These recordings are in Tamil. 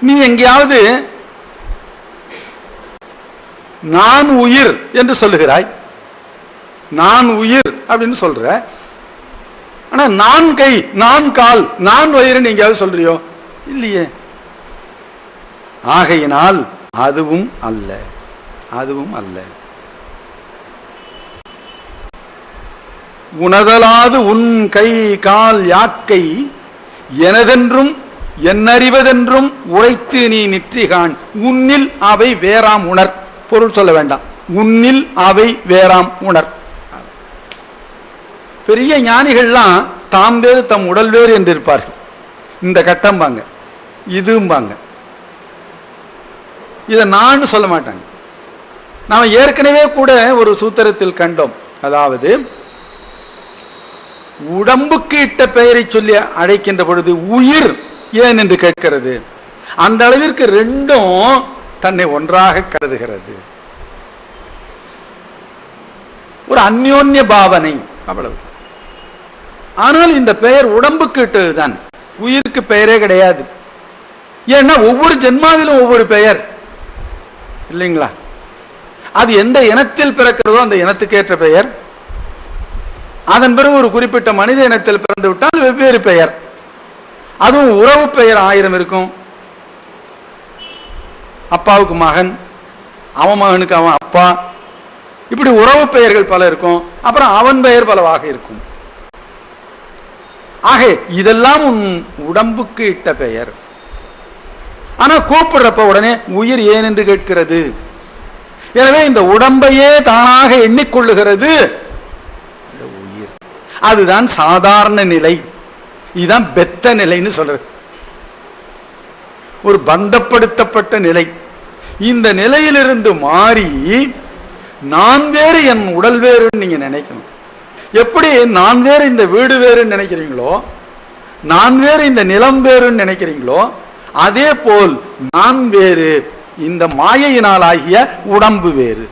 நீ எங்கேயாவது நான் உயிர் என்று சொல்லுகிறாய். நான் உயிர் அப்படின்னு சொல்ற. ஆனா நான் கை நான் கால் நான் வயிறுன்னு எங்கேயாவது சொல்றியோ? இல்லையே. ஆகையினால் அதுவும் அல்ல. அதுவும் அல்ல. உணதலாது உன் கை கால் யாக்கை எனதென்றும் என்னறிவதென்றும் உரைத்து நீ நிற்றிகான். உன்னில் அவை வேறாம் உணர். பொருள் சொல்ல வேண்டாம். உன்னில் அவை வேறாம் உணர். பெரிய ஞானிகள்லாம் தாம் வேறு தம் உடல் வேறு என்று இருப்பார்கள். இந்த கட்டம் பாங்க இதும்பாங்க. இதை நான் சொல்ல மாட்டாங்க. நாம் ஏற்கனவே கூட ஒரு சூத்திரத்தில் கண்டோம். அதாவது உடம்புக்கு இட்ட பெயரை சொல்லி அழைக்கின்ற பொழுது உயிர் ஏன் என்று கேட்கிறது? அந்த அளவிற்கு ரெண்டும் தன்னை ஒன்றாக கருதுகிறது. ஒரு அந்யோன்ய பாவனை அவ்வளவு. ஆனால் இந்த பெயர் உடம்புக்கு இட்டதுதான். உயிருக்கு பெயரே கிடையாது. ஏன்னா ஒவ்வொரு ஜென்மாவிலும் ஒவ்வொரு பெயர். இல்லைங்களா? அது எந்த இனத்தில் பிறக்கிறதோ அந்த இனத்துக்கு ஏற்ற பெயர். அதன் பிறகு ஒரு குறிப்பிட்ட மனித இனத்தில் பிறந்து விட்டால் வெவ்வேறு பெயர். அதுவும் உறவு பெயர் ஆயிரம் இருக்கும். அப்பாவுக்கு மகன் அவன் மகனுக்கு அவன் அப்பா. இப்படி உறவு பெயர்கள் பல இருக்கும். அப்புறம் அவன் பெயர் பலவாக இருக்கும். ஆக இதெல்லாம் உன் உடம்புக்கு இட்ட பெயர். ஆனா கூப்பிடுறப்ப உடனே உயிர் ஏன் என்று கேட்கிறது? எனவே இந்த உடம்பையே தானாக எண்ணிக்கொள்ளுகிறது. இந்த உயிர். அதுதான் சாதாரண நிலை. இதுதான் பெத்த நிலைன்னு சொல்றது. ஒரு பந்தப்படுத்தப்பட்ட நிலை. இந்த நிலையிலிருந்து மாறி நான் வேறு என் உடல் வேறுன்னு நீங்க நினைக்கணும். எப்படி நான் வேறு இந்த வீடு வேறுன்னு நினைக்கிறீங்களோ நான் வேறு இந்த நிலம் வேறுன்னு நினைக்கிறீங்களோ அதே போல் நான் வேறு இந்த மாயையினால் ஆகிய உடம்பு வேறு.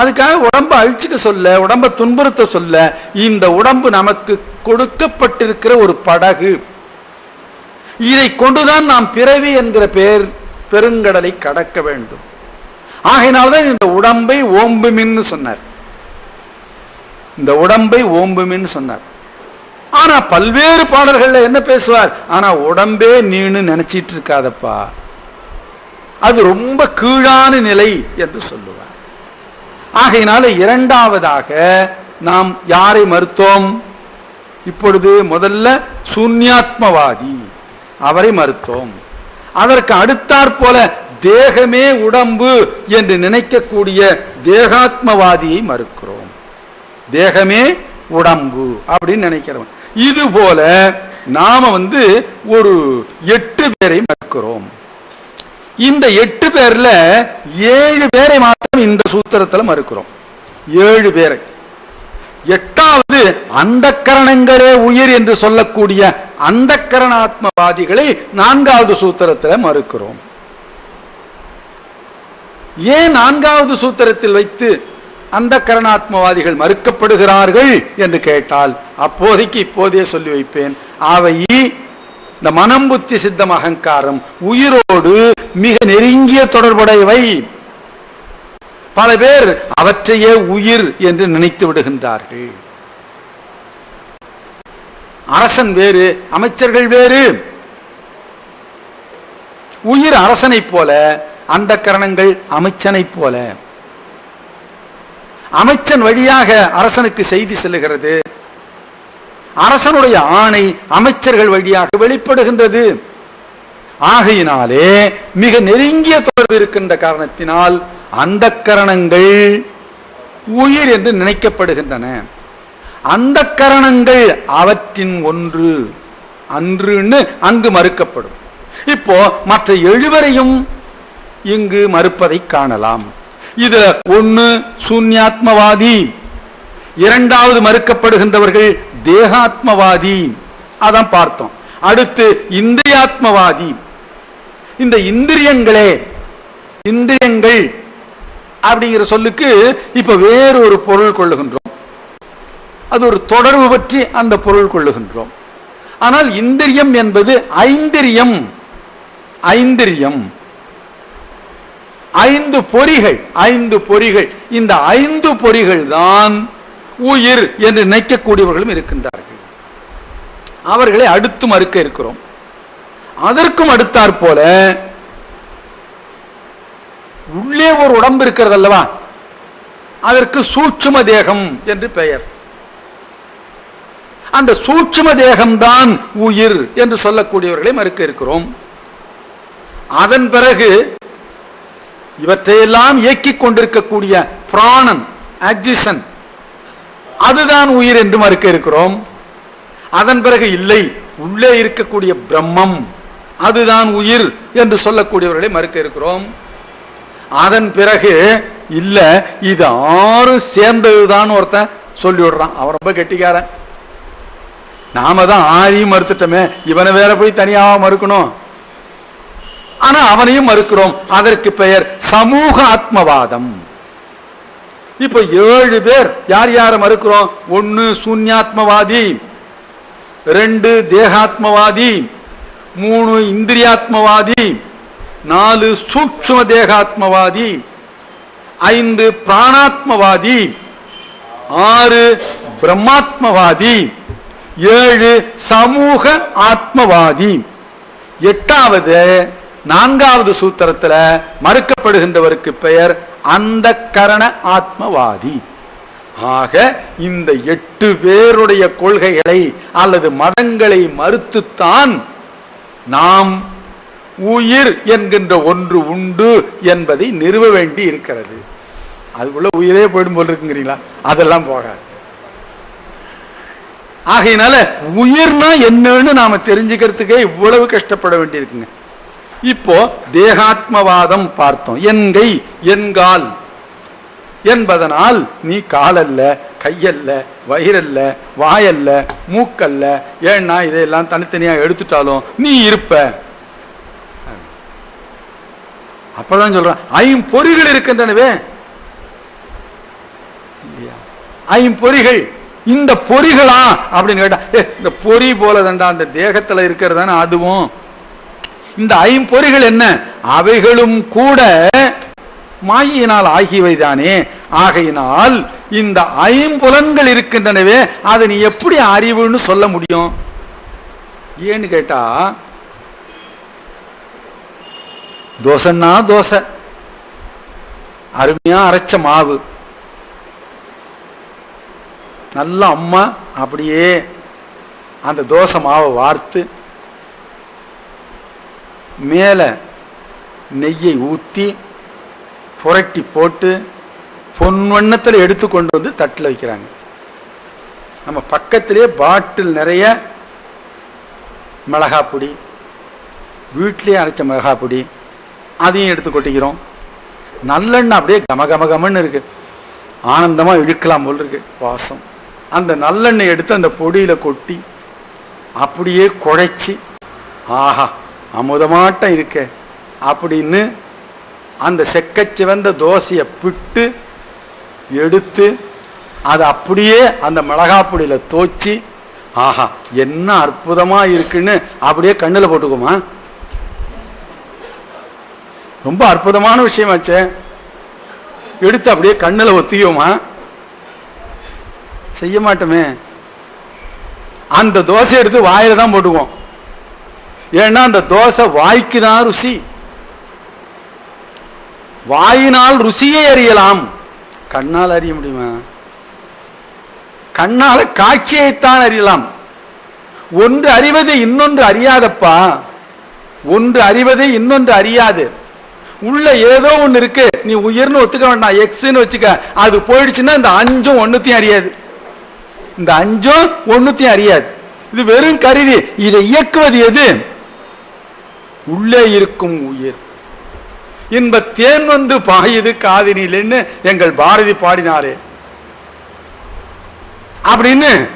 அதுக்காக உடம்பை அழிச்சுக்க சொல்ல உடம்பை துன்புறுத்த சொல்ல இந்த உடம்பு நமக்கு கொடுக்கப்பட்டிருக்கிற ஒரு படகு. இதை கொண்டுதான் நாம் பிறவி என்கிற பெயர் பெருங்கடலை கடக்க வேண்டும். ஆகையினால்தான் இந்த உடம்பை ஓம்புமின்னு சொன்னார். இந்த உடம்பை ஓம்புமின்னு சொன்னார். ஆனா பல்வேறு பாடல்கள்ல என்ன பேசுவார்? ஆனா உடம்பே நீனு நினைச்சிட்டு இருக்காதப்பா. அது ரொம்ப கீழான நிலை என்று சொல்லுவார். ஆகையினால இரண்டாவதாக நாம் யாரை மறுத்தோம்? இப்பொழுது முதல்ல சூன்யாத்மவாதி அவரை மறுத்தோம். அதற்கு அடுத்தாற் போல தேகமே உடம்பு என்று நினைக்கக்கூடிய தேகாத்மவாதியை மறுக்கிறோம். தேகமே உடம்பு அப்படின்னு நினைக்கிறோம் இது போல நாம வந்து ஒரு எட்டு பேரை மறுக்கிறோம். இந்த எட்டு பேர்ல ஏழு பேரை மாத்திரம் இந்த சூத்திரத்துல மறுக்கிறோம். ஏழு பேரை. எட்டாவது அந்த கரணங்களே உயிர் என்று சொல்லக்கூடிய அந்த கரணாத்மவாதிகளை நான்காவது சூத்திரத்துல மறுக்கிறோம். ஏன் நான்காவது சூத்திரத்தில் வைத்து அந்த கரணாத்மவாதிகள் மறுக்கப்படுகிறார்கள் என்று கேட்டால் அப்போதைக்கு இப்போதே சொல்லி வைப்பேன். அவை இந்த மனம் புத்தி சித்தம் அகங்காரம் உயிரோடு மிக நெருங்கிய தொடர்புடையவை. பல பேர் அவற்றையே உயிர் என்று நினைத்து விடுகின்றார்கள். அரசன் வேறு அமைச்சர்கள் வேறு. உயிர் அரசனைப் போல அந்த கரணங்கள் அமைச்சனைப் போல. அமைச்சன் வழியாக அரசனுக்கு செய்தி செல்லுகிறது. அரசனுடைய ஆணை அமைச்சர்கள் வழியாக வெளிப்படுகின்றது. ஆகையினாலே மிக நெருங்கிய தொடர்பு இருக்கின்ற காரணத்தினால் அந்த கரணங்கள் உயிர் என்று நினைக்கப்படுகின்றன. அந்த கரணங்கள் அவற்றின் ஒன்று அன்றுன்னு அங்கு மறுக்கப்படும். இப்போ மற்ற எழுவரையும் இங்கு மறுப்பதை காணலாம். இது ஒன்னு சூன்யாத்மவாதி. இரண்டாவது மறுக்கப்படுகின்றவர்கள் தேகாத்மவாதி அதான் பார்த்தோம். அடுத்து இந்திரியாத்மவாதி இந்த இந்திரியங்களே இந்திரியங்கள் அப்படிங்கிற சொல்லுக்கு இப்ப வேறு ஒரு பொருள் கொள்ளுகின்றோம். அது ஒரு தொடர்பு பற்றி அந்த பொருள் கொள்ளுகின்றோம். ஆனால் இந்திரியம் என்பது ஐந்திரியம். ஐந்திரியம். ஐந்து பொறிகள் ஐந்து பொறிகள். இந்த ஐந்து பொறிகள் தான் உயிர் என்று நினைக்கக்கூடியவர்களும் இருக்கின்றார்கள். அவர்களை அடுத்து மறுக்க இருக்கிறோம். அதற்கும் அடுத்தாற் போல உள்ளே ஒரு உடம்பு இருக்கிறது அல்லவா? அதற்கு சூட்சும தேகம் என்று பெயர். அந்த சூட்சும தேகம்தான் உயிர் என்று சொல்லக்கூடியவர்களை மறுக்க இருக்கிறோம். அதன் பிறகு இவற்றையெல்லாம் இயக்கிக் கொண்டிருக்கக்கூடிய பிராணன் ஆக்சிசன் அதுதான் உயிர் என்று மறுக்க இருக்கிறோம். அதன் பிறகு இல்லை உள்ளே இருக்கக்கூடிய பிரம்மம் அதுதான் உயிர் என்று சொல்லக்கூடியவர்களை மறுக்க இருக்கிறோம். அதன் பிறகு இல்ல இது ஆறும் சேர்ந்ததுதான் ஒருத்தன் சொல்லி விடுறான். அவன் ரொம்ப கெட்டிக்காரன். நாம தான் ஆரையும் மறுத்துட்டோமே இவனை வேற போய் தனியாக மறுக்கணும்? ஆனா அவனையும் மறுக்கிறோம். அதற்கு பெயர் சமூக ஆத்மவாதம். இப்ப ஏழு பேர் யார் யார மறுக்கிறோம்? ஒன்னு சூன்யாத்மவாதி ரெண்டு தேகாத்மவாதி மூணு இந்திரியாத்மவாதி நாலு சூக்ஷ்ம தேகாத்மவாதி ஐந்து பிராணாத்மவாதி ஆறு பிரம்மாத்மவாதி ஏழு சமூக ஆத்மவாதி. எட்டாவது நான்காவது சூத்திரத்தில் மறுக்கப்படுகின்றவருக்கு பெயர் அந்த கரண ஆத்மவாதி. ஆக இந்த எட்டு பேருடைய கொள்கைகளை அல்லது மதங்களை மறுத்துத்தான் நாம் உயிர் என்கின்ற ஒன்று உண்டு என்பதை நிறுவ வேண்டி இருக்கிறது. அதுக்குள்ள உயிரே போயிடும் போல் இருக்குங்கிறீங்களா? அதெல்லாம் போகாது. ஆகையினால உயிர்னா என்னன்னு நாம தெரிஞ்சுக்கிறதுக்கே இவ்வளவு கஷ்டப்பட வேண்டியிருக்குங்க. இப்போ தேகாத்மவாதம் பார்த்தோம். என்கை என்கால் என்பதனால் நீ காலல்ல கையல்ல வயிறல்ல வாயல்ல மூக்கல்ல ஏன்னா இதையெல்லாம் தனித்தனியா எடுத்துட்டாலும் நீ இருப்ப. அப்பதான் சொல்றான் ஐம்பொறிகள் இருக்கின்றனவே. ஐம்பொறிகள் இந்த பொறிகளா? அப்படின்னு கேட்டா இந்த பொறி போலதண்டா அந்த தேகத்துல இருக்கிறதான அதுவும். இந்த ஐம்பொறிகள் என்ன? அவைகளும் கூட மாயினால் ஆகியவைதானே. ஆகையினால் இந்த ஐம்புலன்கள் இருக்கின்றனவே அதை நீ எப்படி அறிவுன்னு சொல்ல முடியும்? ஏன்னு கேட்டா தோசைன்னா தோசை அருமையா அரைச்ச மாவு. நல்ல அம்மா அப்படியே அந்த தோசை மாவை வார்த்து மேலே நெய்யை ஊற்றி புரட்டி போட்டு பொன்வண்ணத்தில் எடுத்து கொண்டு வந்து தட்டில் வைக்கிறாங்க. நம்ம பக்கத்திலே பாட்டில் நிறைய மிளகா பொடி வீட்டிலே அரைச்ச மிளகா பொடி அதையும் எடுத்து கொட்டிக்கிறோம். நல்லெண்ணெய் அப்படியே கம கம கமன்னு இருக்கு. ஆனந்தமாக இழுக்கலாம் போல் இருக்கு வாசம். அந்த நல்லெண்ணெய் எடுத்து அந்த பொடியில் கொட்டி அப்படியே குழைச்சி ஆஹா அமுதமாட்டம் இருக்கே அப்படின்னு அந்த செக்கச்சிவந்த தோசையை பிட்டு எடுத்து அதை அப்படியே அந்த மிளகாப்பொடியில் தோச்சி ஆஹா என்ன அற்புதமாக இருக்குன்னு அப்படியே கண்ணில் போட்டுக்குமா? ரொம்ப அற்புதமான விஷயமாச்சே எடுத்து அப்படியே கண்ணில் ஒத்திக்குமா? செய்ய மாட்டோமே. அந்த தோசை எடுத்து வாயில தான் போட்டுக்குவோம். ஏன்னா அந்த தோசை வாய்க்கு தான் ருசி. வாயினால் ருசியை அறியலாம். கண்ணால் அறிய முடியுமா? கண்ணால் காட்சியைத்தான் அறியலாம். ஒன்று அறிவது இன்னொன்று அறியாதப்பா. ஒன்று அறிவது இன்னொன்று அறியாது. உள்ள ஏதோ ஒன்று இருக்கு. நீ உயிர்னு ஒத்துக்க வேண்டாம். எக்ஸ்ன்னு வச்சுக்க. அது போயிடுச்சுன்னா இந்த அஞ்சும் ஒன்னுத்தையும் அறியாது. இந்த அஞ்சும் ஒன்னுத்தையும் அறியாது. இது வெறும் கருவி. இதை இயக்குவது எது? உள்ளே இருக்கும் உயிர். இன்ப தேன் வந்து பாயுது காதினிலன்னு எங்கள் பாரதி பாடினாரே. அப்படின்னு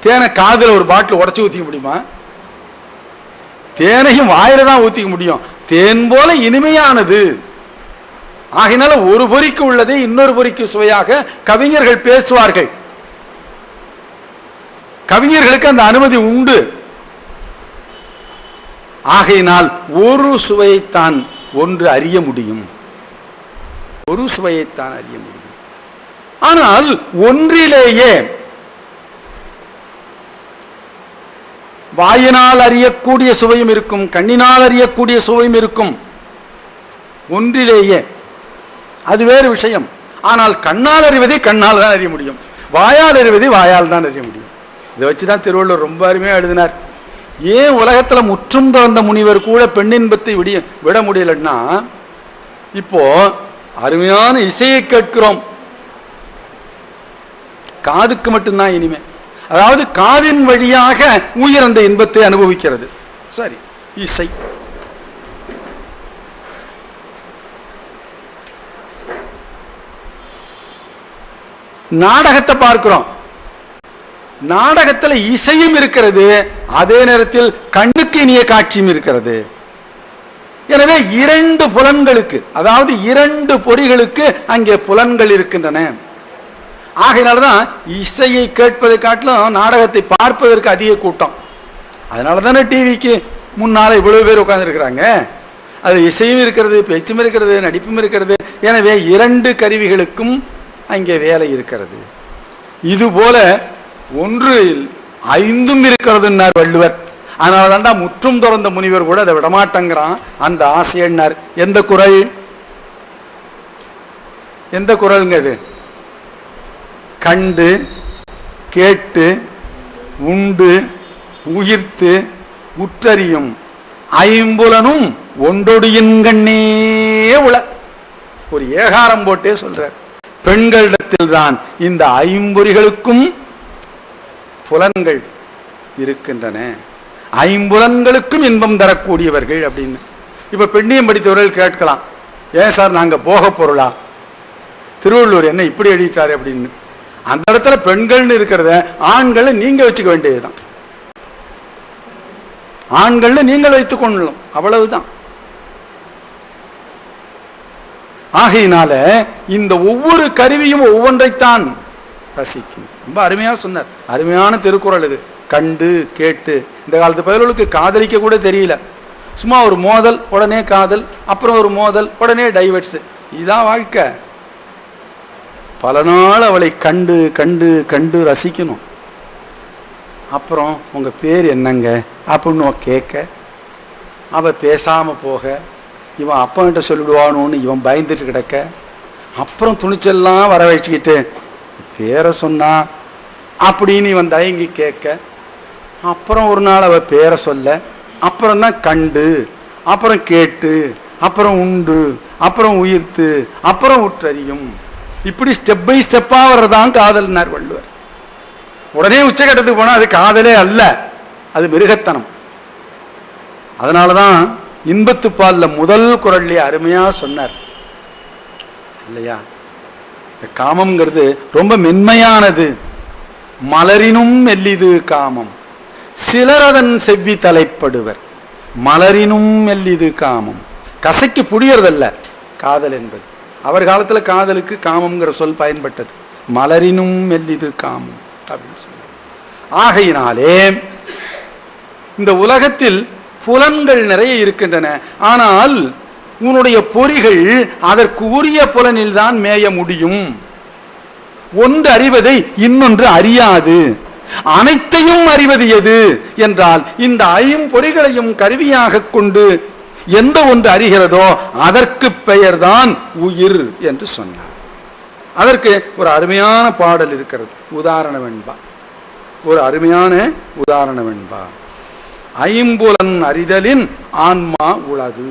தேனை காதில் ஒரு பாட்டில் உடச்சி ஊற்றிக்க முடியுமா? தேனையும் வாயில தான் ஊற்றிக்க முடியும். தேன் போல இனிமையானது. ஆகினால ஒரு பொறிக்கு உள்ளதை இன்னொரு பொறிக்கு சுவையாக கவிஞர்கள் பேசுவார்கள். கவிஞர்களுக்கு அந்த அனுமதி உண்டு. ஆகையினால் ஒரு சுவையைத்தான் ஒன்று அறிய முடியும். ஒரு சுவையைத்தான் அறிய முடியும். ஆனால் ஒன்றிலேயே வாயினால் அறியக்கூடிய சுவையும் இருக்கும் கண்ணினால் அறியக்கூடிய சுவையும் இருக்கும். ஒன்றிலேயே. அது வேறு விஷயம். ஆனால் கண்ணால் அறிவதை கண்ணால் தான் அறிய முடியும். வாயால் அறிவதை வாயால் தான் அறிய முடியும். இதை வச்சு தான் திருவள்ளுவர் ரொம்ப அருமையாக எழுதினார். ஏன் உலகத்தில் முற்றும் தந்த முனிவர் கூட பெண்ணின்பத்தை விடிய விட முடியலன்னா இப்போ அருமையான இசையை கேட்கிறோம். காதுக்கு மட்டும்தான் இனிமே. அதாவது காதின் வழியாக உயிர் அந்த இன்பத்தை அனுபவிக்கிறது. சரி இசை. நாடகத்தை பார்க்கிறோம். நாடகத்தில் இசையும் இருக்கிறது அதே நேரத்தில் கண்ணுக்கு இனிய காட்சியும் இருக்கிறது. எனவே இரண்டு புலன்களுக்கு அதாவது இரண்டு பொறிகளுக்கு அங்கே புலன்கள் இருக்கின்றன. ஆகையினால்தான் இசையை கேட்பதை காட்டிலும் நாடகத்தை பார்ப்பதற்கு அதிக கூட்டம். அதனால தானே டிவிக்கு முன்னால் இவ்வளவு பேர் உட்கார்ந்துருக்கிறாங்க. அது இசையும் இருக்கிறது பேச்சும் இருக்கிறது நடிப்பும் இருக்கிறது. எனவே இரண்டு கருவிகளுக்கும் அங்கே வேலை இருக்கிறது. இது போல ஒன்று ஐந்தும் இருக்கிறதுன்னார் வள்ளுவர். அதனால தாண்டா முற்றும் திறந்த முனிவர் கூட அதை விடமாட்டேங்கிறான். அந்த ஆசையன்னார் எந்த குரல்? எந்த குரலுங்க இது? கண்டு கேட்டு உண்டு உயிர்த்து உற்றறியும் ஐம்புலனும் ஒன்றொடியின்கண்ணே உள. ஒரு ஏகாரம் போட்டே சொல்றார். பெண்களிடத்தில் தான் இந்த ஐம்பொறிகளுக்கும் புலன்கள் இருக்கின்றன. ஐம்புலன்களுக்கும் இன்பம் தரக்கூடியவர்கள் அப்படின்னு. இப்ப பெண்ணியம் படித்தவர்கள் கேட்கலாம் ஏன் சார் நாங்க போக பொருளா திருவள்ளூர் என்ன இப்படி எழுதிட்டாரு? அப்படின்னு. அந்த இடத்துல பெண்கள்னு இருக்கிறத ஆண்களை நீங்க வச்சுக்க வேண்டியதுதான். ஆண்கள்னு நீங்கள் வைத்துக் கொள்ளணும் அவ்வளவுதான். ஆகையினால இந்த ஒவ்வொரு கருவியும் ஒவ்வொன்றைத்தான் ரசிக்கும் ரொம்ப அருமையாக சொன்னார். அருமையான திருக்குறள் இது. கண்டு கேட்டு. இந்த காலத்து பயல்களுக்கு காதலிக்க கூட தெரியல. சும்மா ஒரு மோதல் உடனே காதல் அப்புறம் ஒரு மோதல் உடனே டைவர்ட்ஸு இதுதான் வாழ்க்கை. பல நாள் அவளை கண்டு கண்டு கண்டு ரசிக்கணும். அப்புறம் உங்கள் பேர் என்னங்க? அப்படின்னு அவன் கேட்க அவள் பேசாமல் போக இவன் அப்பன்கிட்ட சொல்லிடுவானோன்னு இவன் பயந்துட்டு கிடக்க அப்புறம் துணிச்செல்லாம் வர வச்சுக்கிட்டு பேரை சொன்னா அப்படின்னு இவன் தயங்கி கேட்க அப்புறம் ஒரு நாள் அவ பேரை சொல்ல அப்புறம் தான் கண்டு அப்புறம் கேட்டு அப்புறம் உண்டு அப்புறம் உயிர்த்து அப்புறம் உற்றறியும். இப்படி ஸ்டெப் பை ஸ்டெப்பாக வர்றதான் காதல்னார் வள்ளுவர். உடனே உச்சகட்டத்துக்கு போனால் அது காதலே அல்ல அது மிருகத்தனம். அதனாலதான் இன்பத்து இன்பத்துப்பாலில் முதல் குரல்லே அருமையாக சொன்னார். இல்லையா? இந்த காமம்ங்கிறது ரொம்ப மென்மையானது. மலரினும் மெல்லிது காமம். சிலர் அதன் செவ்வி தலைப்படுவர். மலரினும் மெல்லிது காமம். கசைக்கு புடியறதல்ல காதல் என்பது. அவர் காலத்துல காதலுக்கு காமம்ங்கிற சொல் பயன்பட்டது. மலரினும் மெல்லிது காமம் அப்படின்னு சொன்னார் ஆகையினாலே இந்த உலகத்தில் புலன்கள் நிறைய இருக்கின்றன. ஆனால் உன்னுடைய பொறிகள் அதற்கு உரிய புலனில் தான் மேய முடியும். ஒன்று அறிவதை இன்னொன்று அறியாது. அனைத்தையும் அறிவது எது? என்றால் இந்த ஐம்பொறிகளையும் கருவியாக கொண்டு எந்த ஒன்று அறிகிறதோ அதற்கு பெயர்தான் உயிர் என்று சொன்னார். அதற்கு ஒரு அருமையான பாடல் இருக்கிறது. உதாரணம் என்பா ஒரு அருமையான உதாரணம் என்பா ஐம்புலன் அறிதலின் ஆன்மா உளது.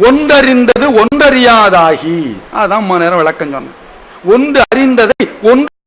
ஒன்றறிந்தது ஒன்றறியாதாகி. அதான் மணி நேரம் விளக்கம் சொன்னேன். ஒன்று அறிந்ததை ஒன்று